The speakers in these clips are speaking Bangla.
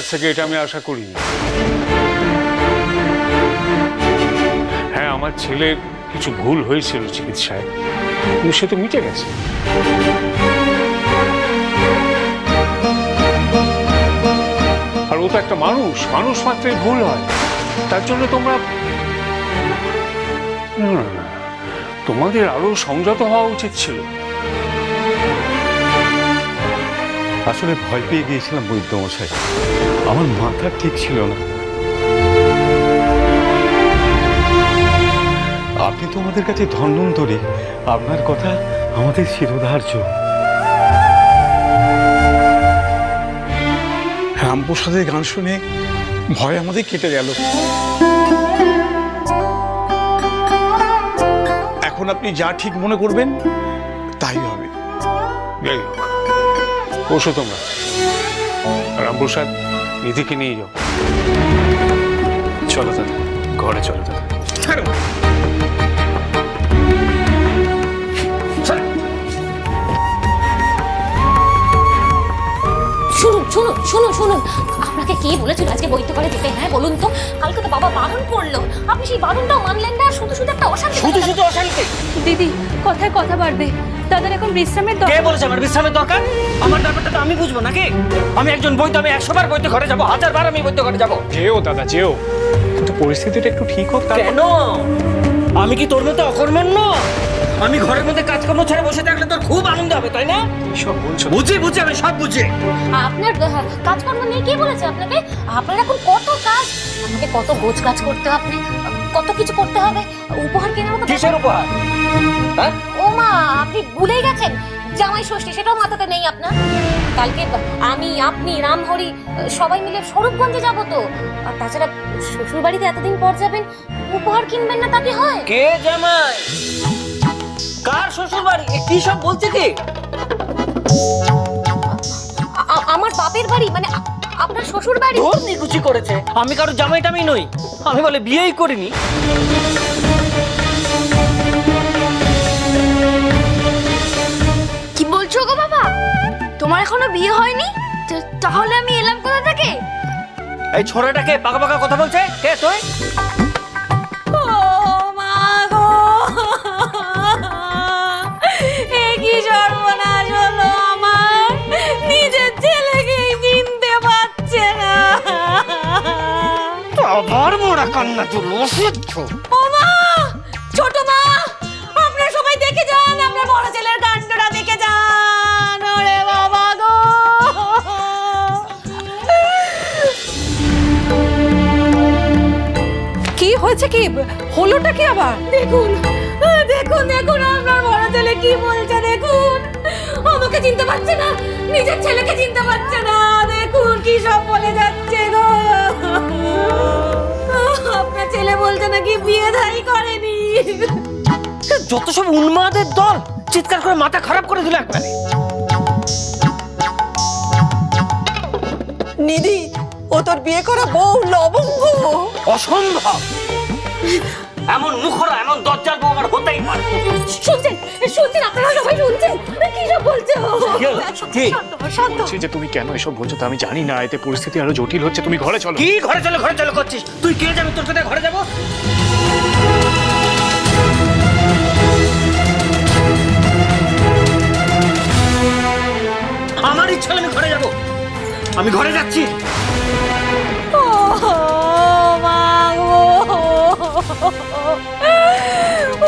কাছ থেকে এটা আমি আশা করিনি। হ্যাঁ আমার ছেলের কিছু ভুল হয়েছিল চিকিৎসায় কিন্তু সে তো মিটে গেছে। আর ও তো একটা মানুষ মানুষ মাত্রই ভুল হয়। তার জন্য তোমরা না না না তোমাদের আরও সংযত হওয়া উচিত ছিল। আসলে ভয় পেয়ে গিয়েছিলাম বৈদ্যমশাই আমার মাথা ঠিক ছিল না। আপনি তো আমাদের কাছে ধন্যন্তরী আপনার কথা আমাদের শিরোধার্য। রামপ্রসাদের গান শুনে ভয় আমাদের কেটে গেল। এখন আপনি যা ঠিক মনে করবেন তাই হবে। যাই হোক বসো তোমরা। রামপ্রসাদ নিধিকে নিয়ে যাও। চলো তাহলে ঘরে চলো দাদা শুনুন শুনুন। আপনাকে কে বলেছিল আজকে বইতে করে যেতে? হ্যাঁ বলুন তো। কালকে তো বাবা বারণ করল। আপনি সেই বারণটাও মানলেন না। শুধু শুধু একটা অশান্তি। শুধু শুধু অশান্তি। দিদি কথায় কথা বাড়বে। দাদার এখন বিশ্রামের কে বলেছে আমার বিশ্রামের দরকার? আমার ব্যাপারটা তো আমি বুঝব নাকি? আমি একজন বৈদ্য আমি একশো বার বৈদ্য ঘরে যাব। হাজার বার আমি বৈদ্য ঘরে যাব। যেও দাদা যেও। কিন্তু পরিস্থিতিটা একটু ঠিক হোক কেন? আমি কি তোর মতো অকর্মণ্য? আমি ঘরের মধ্যে কাজকর্ম ছেড়ে বসে থাকলে তোর খুব আনন্দ হবে তাই না? সব বলছো। বুঝি বুঝি আমি সব বুঝি। আপনার কাজকর্ম নিয়ে কে বলেছে আপনাকে? আপনার এখন কত কাজ? আপনাকে কত গোছ কাজ করতে হবে কত কিছু করতে হবে উপহার কেনার মতো কিসের উপহার? হ্যাঁ? ও মা আপনি ভুলেই গেছেন। জামাই ষষ্ঠী সেটাও মাথাতে নেই আপনার। কালকে আমি আপনি রামহরি সবাই মিলে স্বরূপগঞ্জে যাব তো। আর তাছাড়া শ্বশুর বাড়িতে এতদিন পর যাবেন উপহার কিনবেন না তা কি হয়? কে জামাই? কার শ্বশুর বাড়ি এ কি সব বলছে কি? আ- আমার বাপের বাড়ি মানে আ- আপনার শ্বশুর বাড়ি তোর নিকুচি করেছে। আমি কারও জামাই টামাই নই। আমি বলে বিয়েই করিনি। কি বলছো গো বাবা? তোমার এখনও বিয়ে হয়নি? তা- তাহলে আমি এলাম কোথা থেকে? এই ছোড়াটাকে পাকা পাকা কথা বলছে? কে তুই? মোড়া কান্না তুলো অসহ্য। ও মা ছোট মা আপনারা সবাই দেখে যান আপনার বড় ছেলের কাণ্ডটা দেখে যান। ওরে বাবা গো। কি হয়েছে কি? হলোটা কি আবার? দেখুন দেখুন দেখুন আপনার বড় ছেলে কি বলছে দেখুন। আমাকে চিনতে পারছে না নিজের ছেলেকে চিনতে পারছে না। দেখুন কি সব বলে যাচ্ছে। ছেলে বলতে নাকি বিয়ে ধারি করেনি। যত সব উন্মাদের দল চিৎকার করে মাথা খারাপ করে দিল একবারে। নিধি ও তোর বিয়ে করা বউ লবঙ্গ। অসম্ভব। এমন মুখরা এমন দরজার বউ আমার হতেই পারে। শুনছেন? শুনছেন? আপনারা সবাই শুনছেন? কি সব বলছে? বলছি যে তুমি কেন এসব বলছো তা আমি জানি না এতে পরিস্থিতি আরও জটিল হচ্ছে তুমি ঘরে চলো। কি ঘরে চলো ঘরে চলো করছিস? তুই কে যাবি তোর সাথে ঘরে যাব? আমার ইচ্ছা হলে আমি ঘরে যাব। আমি ঘরে যাচ্ছি।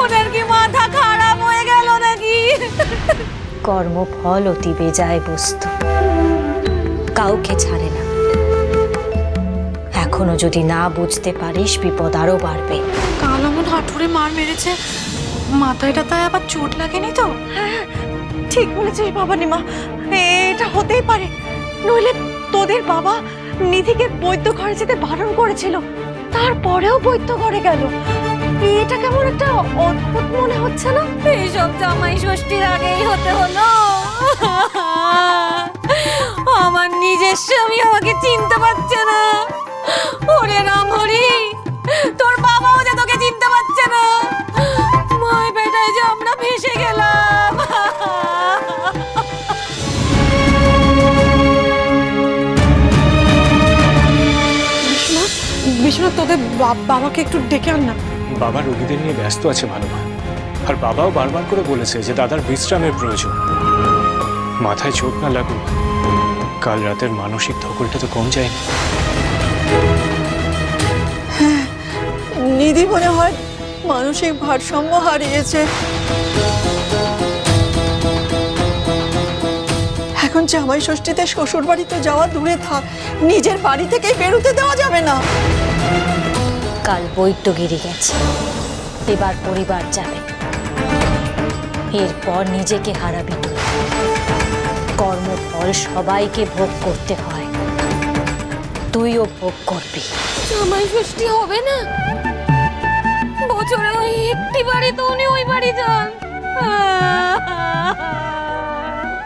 ওনার কি মাথা খারাপ হয়ে গেল নাকি? কর্মফল অতি বেজায় বস্তু। কাউকে ছাড়ে না। এখনও যদি না বুঝতে পারিস বিপদ আরও বাড়বে। কাল এমন হাঁটুরে মার মেরেছে। মাথায় টাথায় আবার চোট লাগেনি তো? হ্যাঁ ঠিক বলেছিস বাবা নিমা। এটা হতেই পারে। নইলে তোদের বাবা নিধিকে বৈদ্য ঘরে যেতে বারণ করেছিল। তারপরেও বৈদ্য করে গেল। এটা কেমন একটা অদ্ভুত মনে হচ্ছে না? এইসব জামাই ষষ্ঠীর আগেই হতে হলো। আমার নিজের স্বামী আমাকে চিনতে পারছে না। ওরে রাম হরি, তোর বাবাও যে তোকে চিনতে পারছে না। মায় বেটায় যে আমরা ভেসে গেলাম। বা- বাবাকে একটু ডেকে আন না। বাবা রোগীদের নিয়ে ব্যস্ত আছে ভালো আর বাবাও বারবার করে বলেছে যে দাদার বিশ্রামের প্রয়োজন। মাথায় চোট না লাগুক। কাল রাতের মানসিক ধকলটা তো কম যায়নি নিধি মনে হয় মানসিক ভারসাম্য হারিয়েছে। এখন জামাই ষষ্ঠীতে শ্বশুর বাড়িতে যাওয়া দূরে থাক। নিজের বাড়ি থেকেই বেরোতে দেওয়া যাবে না। কাল বৈদ্যগিরি গেছে। এবার পরিবার যাবে। এরপর নিজেকে হারাবি কর্মফল সবাইকে ভোগ করতে হয়। তুইও ভোগ করবি। জামাই ষষ্ঠী হবে না? বছরে ওই একটি বাড়ি তো উনি ওই বাড়ি যান।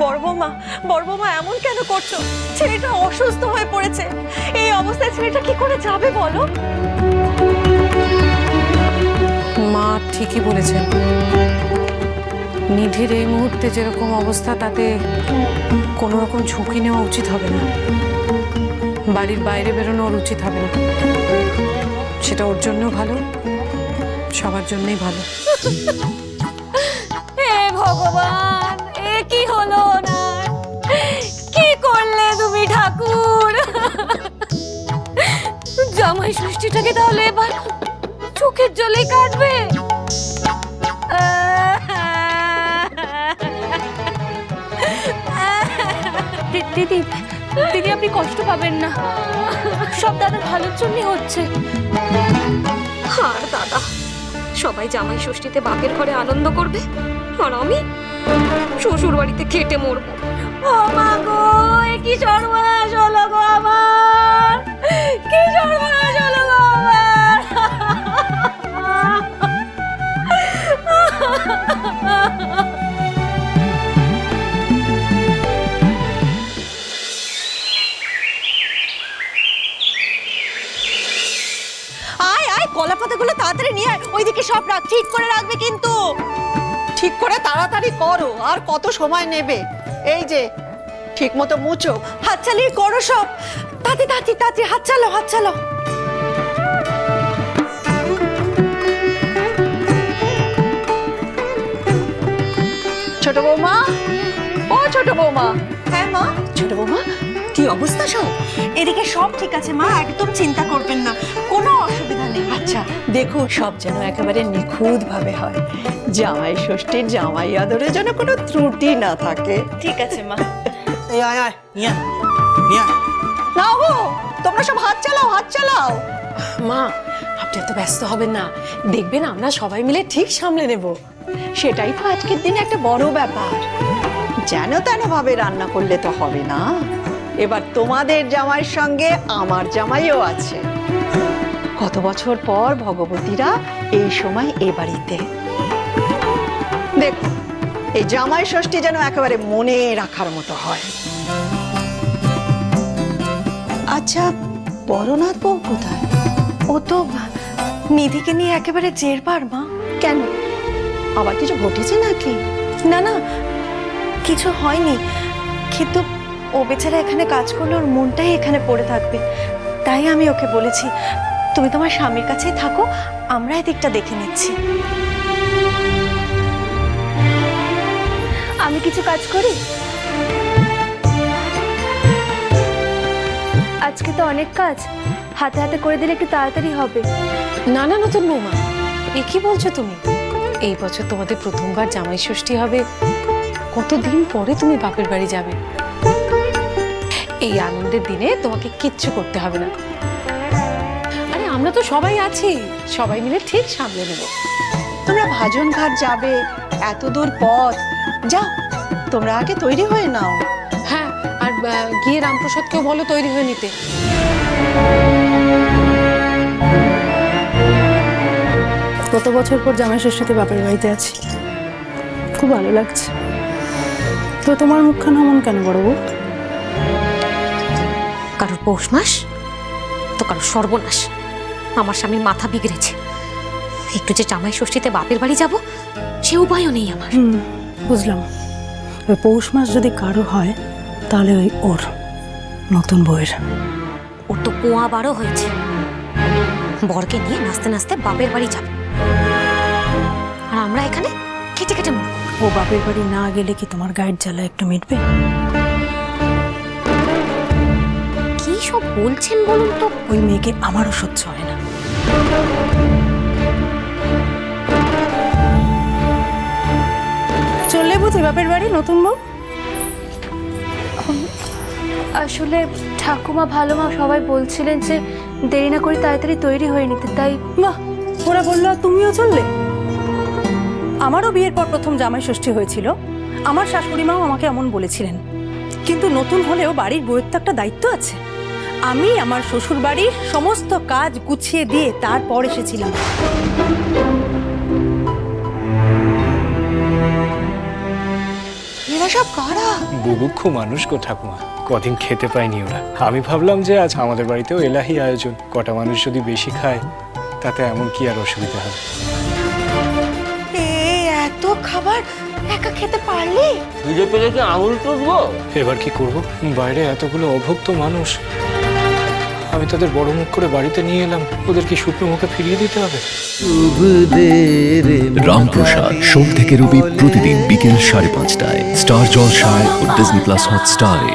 বর্বমা বর্বমা এমন কেন করছ? ছেলেটা অসুস্থ হয়ে পড়েছে। এই অবস্থায় ছেলেটা কি করে যাবে বলো? মা ঠিকই বলেছেন। নিধির এই মুহূর্তে যেরকম অবস্থা, তাতে কোনো রকম ঝুঁকি নেওয়া উচিত হবে না। বাড়ির বাইরে বেরোনো ওর উচিত হবে না। সেটা ওর জন্যও ভালো, সবার জন্যই ভালো। হে ভগবান, এ কি হলো না কি করলে তুমি ঠাকুর? জামাই ষষ্ঠীটাকে তাহলে এবার চোখের জলে কাটবে। দিদি দিদি আপনি কষ্ট পাবেন না। সব দাদা ভালোর জন্যই হচ্ছে। আর দাদা সবাই জামাই ষষ্ঠীতে বাপের ঘরে আনন্দ করবে আর আমি শ্বশুর বাড়িতে খেটে মরবো। ও মা গো কি সর্বনাশ হলো গো আমার! কি সর্বনাশ ওইদিকে ঠিক করে রাখবে কিন্তু। ঠিক করে তাড়াতাড়ি করো আর কত সময় নেবে? এই যে ঠিক মতো মুছো। হাত চালিয়ে করো সব। তাতে তাতে তাতে হাত চালো হাত চালো। ছোট বৌমা? ও ছোট বৌমা। হ্যাঁ মা। ছোট বৌমা কি অবস্থা সব? এদিকে সব ঠিক আছে মা একদম চিন্তা করবেন না। কোনো অসুবিধা নেই। আচ্ছা দেখুন সব যেন একেবারে নিখুঁত ভাবে হয়। জামাই ষষ্ঠীর জামাই আদরে যেন কোনো ত্রুটি না থাকে। ঠিক আছে মা। এই আয় আয় নিয়ে আয়, নিয়ে না গো তোমরা সব হাত চালাও হাত চালাও। মা আপনি এত ব্যস্ত হবেন না। দেখবেন আমরা সবাই মিলে ঠিক সামলে নেব। সেটাই তো আজকের দিনে একটা বড় ব্যাপার। যেন তেন ভাবে রান্না করলে তো হবে না। এবার তোমাদের জামাইয়ের সঙ্গে আমার জামাইও আছে। কত বছর পর ভগবতীরা এই সময় এ বাড়িতে? দেখো এই জামাই ষষ্ঠী যেন একেবারে মনে রাখার মতো হয়। আচ্ছা বড়নাথ বউ কোথায়? ও তো নিধিকে নিয়ে একেবারে জেরবার, মা। কেন? আবার কিছু ঘটেছে নাকি? না না, কিছু হয়নি। কিন্তু ও বেচারা এখানে কাজ করলে ওর মনটাই এখানে পড়ে থাকবে। তাই আমি ওকে বলেছি তুমি তোমার স্বামীর কাছেই থাকো, আমরা এদিকটা দেখে নিচ্ছি। আমি কিছু কাজ করি? আজকে তো অনেক কাজ, হাতে হাতে করে দিলে একটু তাড়াতাড়ি হবে। না না, নতুন বৌমা, এ কি বলছো তুমি? এই বছর তোমাদের প্রথমবার জামাই ষষ্ঠী হবে, কতদিন পরে তুমি বাপের বাড়ি যাবে? এই আনন্দের দিনে তোমাকে কিচ্ছু করতে হবে না। আমরা তো সবাই আছি। সবাই মিলে ঠিক সামলে নেব। তোমরা ভাজন ঘাট যাবে এত দূর পথ। যাও তোমরা আগে তৈরি হয়ে নাও। হ্যাঁ আর গিয়ে রামপ্রসাদকেও বলো তৈরি হয়ে নিতে। কত বছর পর জামাই ষষ্ঠীতে বাপের বাড়িতে আছি। খুব ভালো লাগছে। তো তোমার মুখখানা এমন কেন বড় বউ? কারোর পৌষ মাস তো কারোর সর্বনাশ। আমার স্বামীর মাথা বিগড়েছে। একটু যে জামাই ষষ্ঠীতে বাপের বাড়ি যাব সে উপায়ও নেই আমার। বুঝলাম। ওই পৌষ মাস যদি কারও হয় তাহলে ওই ওর নতুন বউয়ের। ওর তো পোয়া বারো হয়েছে। বরকে নিয়ে নাচতে নাচতে বাপের বাড়ি যাবে। আর আমরা এখানে কেটে কেটে ও বাপের বাড়ি না গেলে কি তোমার গায়ের জ্বালা একটু মিটবে? কি সব বলছেন বলুন তো? ওই মেয়েকে আমারও সহ্য হয় না। চললে বুঝি বাপের বাড়ি নতুন বউ? আসলে ঠাকুমা ভালো মা সবাই বলছিলেন যে দেরি না করে তাড়াতাড়ি তৈরি হয়ে নিতে তাই বাহ ওরা বলল তুমিও চললে? আমারও বিয়ের পর প্রথম জামাই ষষ্ঠী হয়েছিল। আমার শাশুড়ি মাও আমাকে এমন বলেছিলেন। কিন্তু নতুন হলেও বাড়ির বউয়ের তো একটা দায়িত্ব আছে। আমি আমার শ্বশুর বাড়ির সমস্ত কাজ গুছিয়ে দিয়ে তারপর এসেছিলাম। এরা সব কারা? বুভুক্ষ মানুষ গো ঠাকুমা। কদিন খেতে পায়নি ওরা। আমি ভাবলাম যে আজ আমাদের বাড়িতেও এলাহি আয়োজন। কটা মানুষ যদি বেশি খায় তাতে এমন কি আর অসুবিধা হবে? এ এত খাবার একা খেতে পারলি? খিদে পেলে কি আঙুল টুটবো এবার কি করব? বাইরে এতগুলো অভুক্ত মানুষ। আমি তাদের বড় মুখ করে বাড়িতে নিয়ে এলাম। ওদেরকে শুকনো মুখে ফিরিয়ে দিতে হবে। রামপ্রসাদ সোম থেকে রবি প্রতিদিন বিকেল সাড়ে পাঁচটায়। স্টার জলসায় ও ডিজনি প্লাস হটস্টারে।